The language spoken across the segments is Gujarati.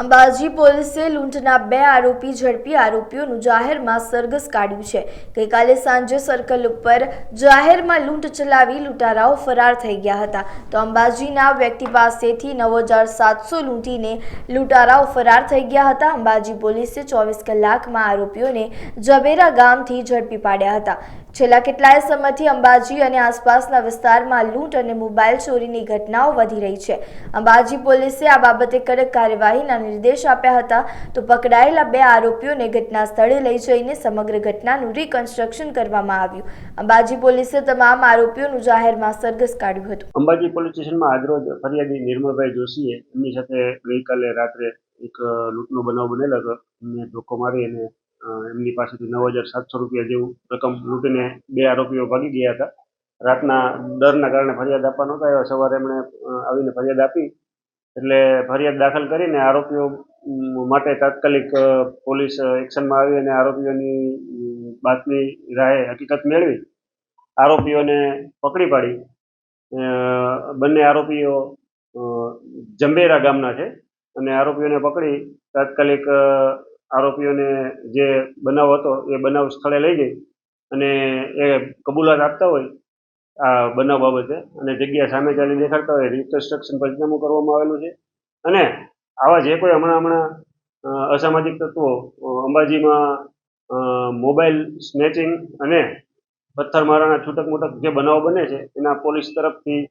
અંબાજી પોલીસે લૂંટના બે આરોપી ઝડપી આરોપીઓનું જાહેરમાં સરઘસ કાઢ્યું છે. ગઈકાલે સાંજે સર્કલ ઉપર જાહેરમાં લૂંટ ચલાવી લૂંટારાઓ ફરાર થઈ ગયા હતા. તો અંબાજીના વ્યક્તિ પાસેથી નવ હજાર સાતસો લૂંટીને લૂંટારાઓ ફરાર થઈ ગયા હતા. અંબાજી પોલીસે ચોવીસ કલાકમાં આરોપીઓને જબેરા ગામથી ઝડપી પાડ્યા હતા. છેલ્લા કેટલાય સમયથી અંબાજી અને આસપાસના વિસ્તારમાં લૂંટ અને મોબાઈલ ચોરીની ઘટનાઓ વધી રહી છે. અંબાજી પોલીસે આ બાબતે કડક કાર્યવાહીના નિર્દેશ આપ્યા હતા. તો પકડાયેલા બે આરોપીઓને ઘટના સ્થળે લઈ જઈને સમગ્ર ઘટનાનું રિકન્સ્ટ્રક્શન કરવામાં આવ્યું. અંબાજી પોલીસે તમામ આરોપીઓનું જાહેરમાં સરઘસ કાઢ્યું હતું. અંબાજી પોલીસ સ્ટેશનમાં આજરોજ ફરિયાદી નિર્મળભાઈ જોશીએ એમની સાથે ગઈકાલે રાત્રે એક લૂંટનો બનાવ બનેલો હતો. એમને ધોકો મારી અને એમની પાસેથી નવ હજાર સાતસો રૂપિયા જેવું રકમ લૂંટીને બે આરોપીઓ ભાગી ગયા હતા. રાતના ડરના કારણે ફરિયાદ આપવા નહોતા આવ્યા. સવારે એમણે આવીને ફરિયાદ આપી એટલે ફરિયાદ દાખલ કરીને આરોપીઓ માટે તાત્કાલિક પોલીસ એક્શનમાં આવી અને આરોપીઓની બાતમી રાહે હકીકત મેળવી. આરોપીઓને પકડી પાડી. બંને આરોપીઓ જંબેરા ગામના છે અને આરોપીઓને પકડી તાત્કાલિક આરોપીઓને જે બનાવ હતો એ બનાવ સ્થળે લઈ જઈ અને એ કબૂલાત આપતા હોય આ બનાવ બાબતે અને જગ્યા સામે ચાલી દેખાડતા હોય રિકન્સ્ટ્રક્શન પંચનામું કરવામાં આવેલું છે. અને આવા જે કોઈ હમણાં હમણાં અસામાજિક તત્વો અંબાજીમાં મોબાઈલ સ્નેચિંગ અને પથ્થરમારાના છૂટક મૂટક જે બનાવો બને છે, એના પોલીસ તરફથી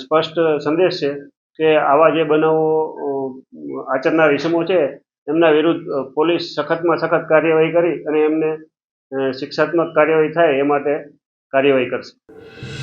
સ્પષ્ટ સંદેશ છે કે આવા જે બનાવો આચરનાર ઇસમો છે, એમના વિરુદ્ધ પોલીસ સખતમાં સખત કાર્યવાહી કરી અને એમને શિક્ષાત્મક કાર્યવાહી થાય એ માટે કાર્યવાહી કરશે.